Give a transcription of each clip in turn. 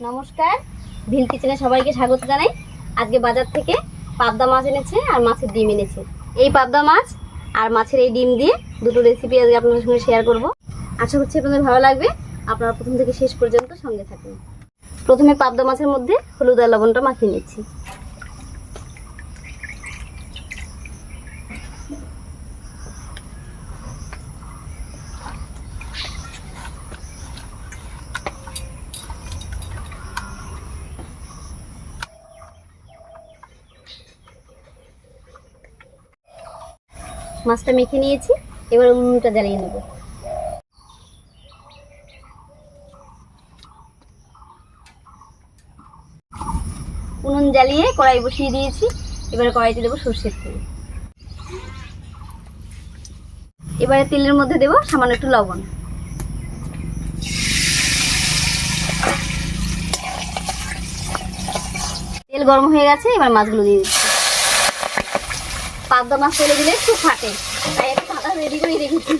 নমস্কার। ভিল কিচেনে সবাইকে স্বাগত জানাই। আজকে বাজার থেকে পাবদা মাছ এনেছে আর মাছের ডিম এনেছে। এই পাবদা মাছ আর মাছের এই ডিম দিয়ে দুটো রেসিপি আজকে আপনাদের সঙ্গে শেয়ার করব। আশা করছি আপনাদের ভালো লাগবে। আপনারা প্রথম থেকে শেষ পর্যন্ত সঙ্গে থাকুন। প্রথমে পাবদা মাছের মধ্যে হলুদ আর লবণটা মাখিয়ে নিচ্ছি। মাছটা মেখে নিয়েছি, এবার উনুনটা জ্বালিয়ে নেব। উনুন জ্বালিয়ে কড়াই বসিয়ে দিয়েছি, এবারে কড়াইতে দেবো সর্ষের তেল। এবারে তেলের মধ্যে দেবো সামান্য একটু লবণ। তেল গরম হয়ে গেছে, এবার মাছগুলো দিয়ে দিচ্ছি। পাবদা মাছ ফেলে দিলে একটু ফাটে। তাই একটু কাঁটা রেডি করে রেখেছি।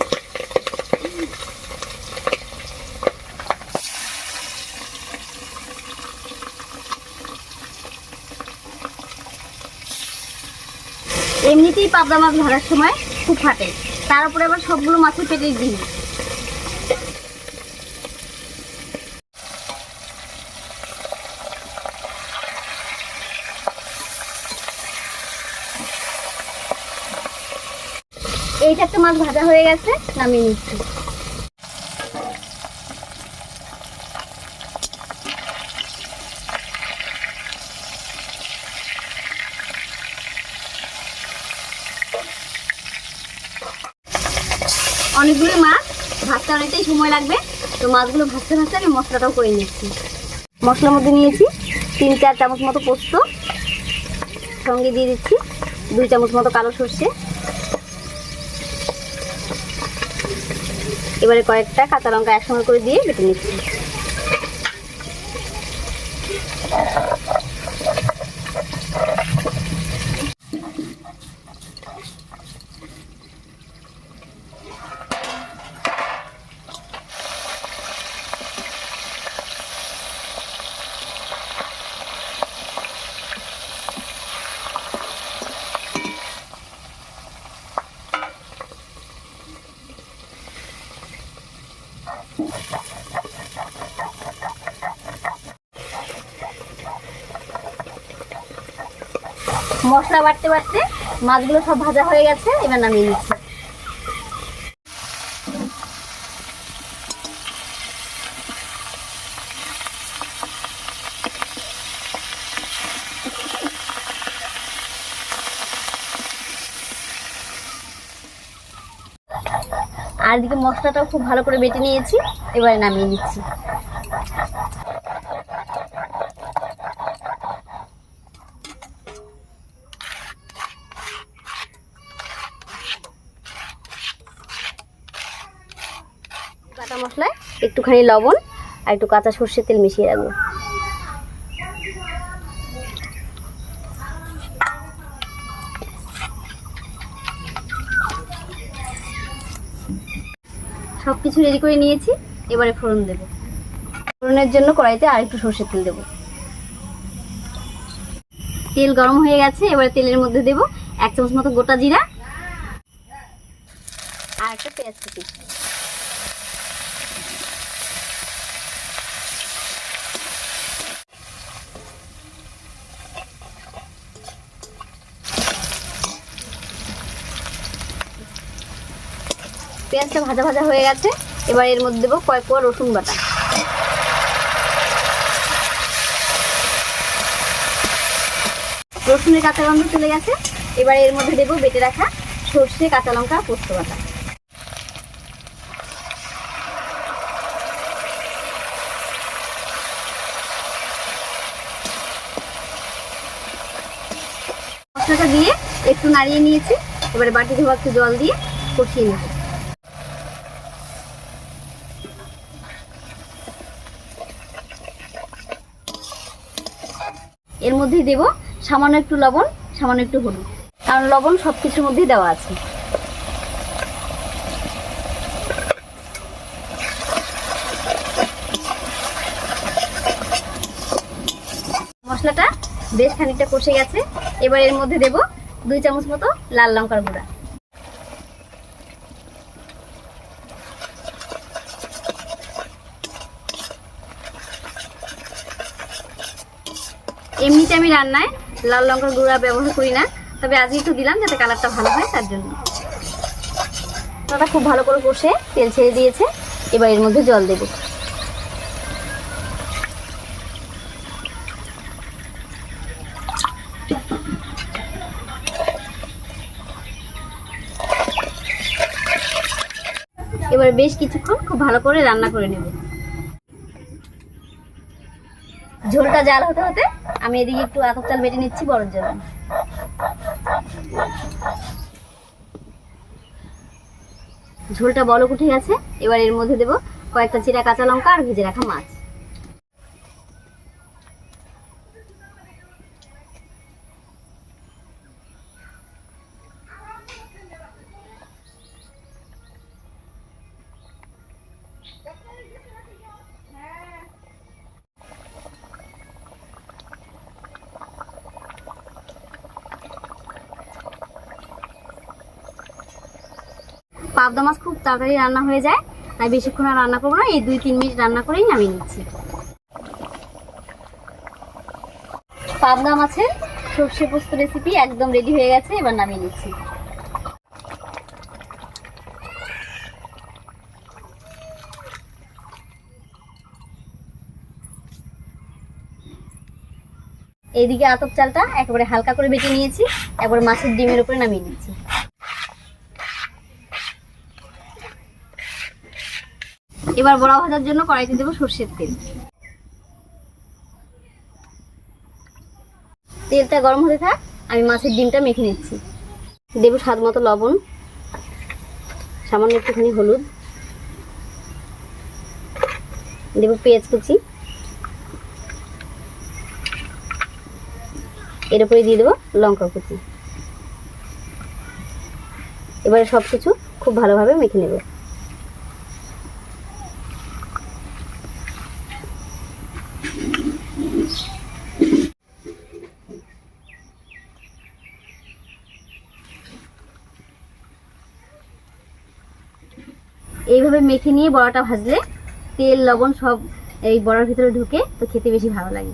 এমনিতেই পাবদা মাছ ধরার সময় খুব ফাটে। তার উপরে আবার সবগুলো মাছের পেটে দিই। এইটা একটা মাছ ভাজা হয়ে গেছে, নামিয়ে নিচ্ছি। অনেকগুলো মাছ, ভাজতে অনেকটাই সময় লাগবে, তো মাছগুলো ভাজতে ভাজতে আমি মশলাটাও করে নিচ্ছি। মশলার মধ্যে নিয়েছি তিন চার চামচ মতো পোস্ত, সঙ্গে দিয়ে দিচ্ছি দুই চামচ মতো কালো সর্ষে। এবারে কয়েকটা কাঁচা লঙ্কা একসঙ্গে করে দিয়ে বেটে নিচ্ছি। মশলা বাড়তে বাড়তে মাছগুলো সব ভাজা হয়ে গেছে, এবার নামিয়ে নিচ্ছি। আর এদিকে মশলাটাও খুব ভালো করে বেটে নিয়েছি, এবারে নামিয়ে নিচ্ছি। বাটা মশলায় একটুখানি লবণ আর একটু কাঁচা সর্ষের তেল মিশিয়ে রাখব। সব কিছু রেডি করে নিয়েছি, এবারে ফোড়ন দেব। ফোড়নের জন্য কড়াইতে আর একটু সর্ষের তেল দেব। তেল গরম হয়ে গেছে, এবারে তেলের মধ্যে দেব এক চামচ মতো গোটা জিরা আর একটা পেঁয়াজ কুচি। পেঁয়াজটা ভাজা ভাজা হয়ে গেছে। এবার এর মধ্যে দেবো কয়েক কোয়া রসুন বাটা। রসুনের কাঁচা গন্ধ চলে গেছে। এবার এর মধ্যে দেবো বেটে রাখা সর্ষে কাঁচা লঙ্কা পোস্ত বাটা। মশলাটা দিয়ে একটু নাড়িয়ে নিয়েছি। এবারে বাটি ধোয়া একটু জল দিয়ে কষিয়ে নেব এর মধ্যেই দেব। সামান্য একটু লবণ, সামান্য একটু হলুদ। কারণ লবণ সব কিছুর মধ্যেই দেওয়া আছে। মশলাটা বেশ খানিকটা কষে গেছে। এবার এর মধ্যে দেব দুই চামচ মতো লাল লঙ্কার গুঁড়া। এমনিতে আমি রান্নায় লাল লঙ্কার গুঁড়া ব্যবহার করি না, তবে আজকে একটু দিলাম যাতে কালারটা ভালো হয় তার জন্য। খুব ভালো করে কষে তেল ছেড়ে দিয়েছে, এবার এর মধ্যে জল দেবো। এবার বেশ কিছুক্ষণ খুব ভালো করে রান্না করে নেব। ঝোলটা জাল হতে হতে আমি এদিকে একটু আতপ চাল বেটে নিচ্ছি বড়োর জন্য ঝোলটা বলক উঠে গেছে, এবার এর মধ্যে দেবো কয়েকটা চিরা কাঁচা লঙ্কা আর ভেজে রাখা মাছ। পাবদা মাছ খুব তাড়াতাড়ি রান্না হয়ে যায়, তাই বেশিক্ষণ আর রান্না করব না, এই দুই তিন মিনিট রান্না করেই নামিয়ে নিচ্ছি। পাবদা মাছের সর্ষে পোস্ত রেসিপি একদম রেডি হয়ে গেছে, এবার নামিয়ে নিচ্ছি। এইদিকে আতপ চালটা একেবারে হালকা করে বেটে নিয়েছি একবারে মাছের ডিমের উপরে নামিয়ে নিচ্ছি। এবার বড়া ভাজার জন্য কড়াইতে দেবো সর্ষের তেল। তেলটা গরম হতে থাক, আমি মাছের ডিমটা মেখে নিচ্ছি। দেবো স্বাদ মতো লবণ, সামান্য একটুখানি হলুদ। দেবো পেঁয়াজ কুচি। এর উপরে দিয়ে দেবো লঙ্কা কুচি। এবারে সব কিছু খুব ভালোভাবে মেখে নেব। এইভাবে মেখে নিয়ে বড়াটা ভাজলে তেল, লবণ সব এই বড়ার ভিতরে ঢুকে তো খেতে বেশি ভালো লাগে।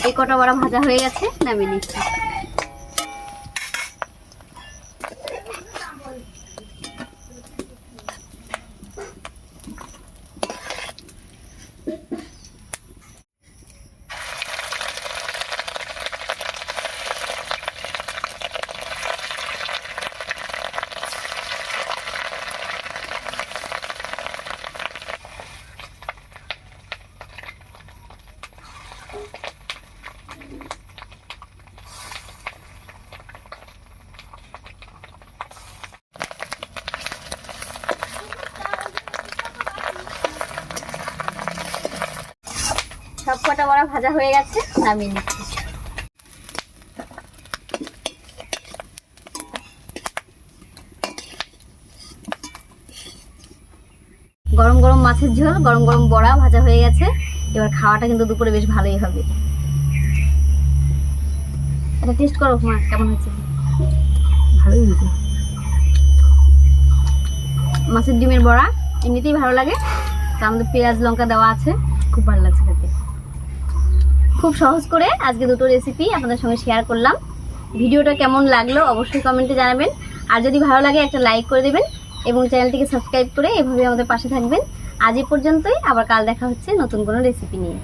এই কটা বড়া ভাজা হয়ে গেছে নামিয়ে নিচ্ছি সব কটা বড়া ভাজা হয়ে গেছে নামিয়ে নিচ্ছি। গরম গরম মাছের ঝোল গরম গরম বড়া ভাজা হয়ে গেছে। এবার খাওয়াটা কিন্তু দুপুরে বেশ ভালোই হবে। এটা টেস্ট করো মা কেমন হয়েছে? ভালোই হয়েছে। মাছের ডিমের বড়া এমনিতেই ভালো লাগে। তার মধ্যে পেঁয়াজ লঙ্কা দেওয়া আছে খুব ভালো লাগছে খেতে। খুব সহজ করে আজকে দুটো রেসিপি আপনাদের সঙ্গে শেয়ার করলাম। ভিডিওটা কেমন লাগল অবশ্যই কমেন্টে জানাবেন। আর যদি ভালো লাগে, একটা লাইক করে দেবেন এবং চ্যানেলটিকে সাবস্ক্রাইব করে এভাবে আমাদের পাশে থাকবেন। আজ এ পর্যন্তই, আবার কাল দেখা হচ্ছে নতুন কোনো রেসিপি নিয়ে।